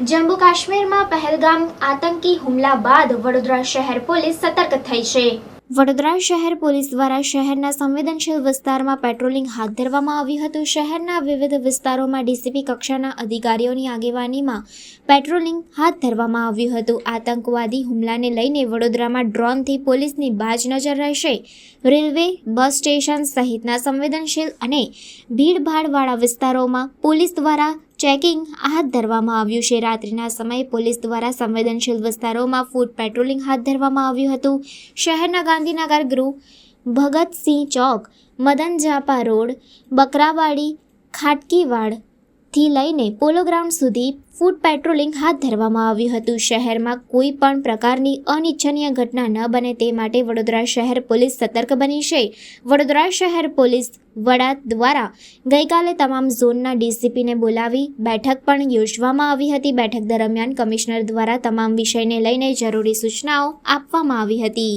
જમ્મુ કાશ્મીરમાં પહેલગામ આતંકી હુમલા બાદ વડોદરા શહેર પોલીસ સતર્ક થઈ છે. વડોદરા શહેર પોલીસ દ્વારા શહેરના સંવેદનશીલ વિસ્તારમાં પેટ્રોલિંગ હાથ ધરવામાં આવ્યું હતું. શહેરના વિવિધ વિસ્તારોમાં ડીસીપી કક્ષાના અધિકારીઓની આગેવાનીમાં પેટ્રોલિંગ હાથ ધરવામાં આવ્યું હતું. આતંકવાદી હુમલાને લઈને વડોદરામાં ડ્રોનથી પોલીસની બાજ નજર રહેશે. રેલવે, બસ સ્ટેશન સહિતના સંવેદનશીલ અને ભીડભાડવાળા વિસ્તારોમાં પોલીસ દ્વારા ચેકિંગ હાથ ધરવામાં આવ્યું છે. રાત્રિના સમયે પોલીસ દ્વારા સંવેદનશીલ વિસ્તારોમાં ફૂટ પેટ્રોલિંગ હાથ ધરવામાં આવ્યું હતું. શહેરના ગાંધીનગર ગૃહ, ભગતસિંહ ચોક મદન ઝાપા રોડ, બકરાવાડી, ખાટકીવાડ થી લઈને પોલો ગ્રાઉન્ડ સુધી ફૂડ પેટ્રોલિંગ હાથ ધરવામાં આવ્યું હતું. શહેરમાં કોઈ પણ પ્રકારની અનિચ્છનીય ઘટના ન બને તે માટે વડોદરા શહેર પોલીસ સતર્ક બની છે. વડોદરા શહેર પોલીસ વડા દ્વારા ગઈકાલે તમામ ઝોનના ડીસીપીને બોલાવી બેઠક પણ યોજવામાં આવી હતી. બેઠક દરમિયાન કમિશનર દ્વારા તમામ વિષયને લઈને જરૂરી સૂચનાઓ આપવામાં આવી હતી.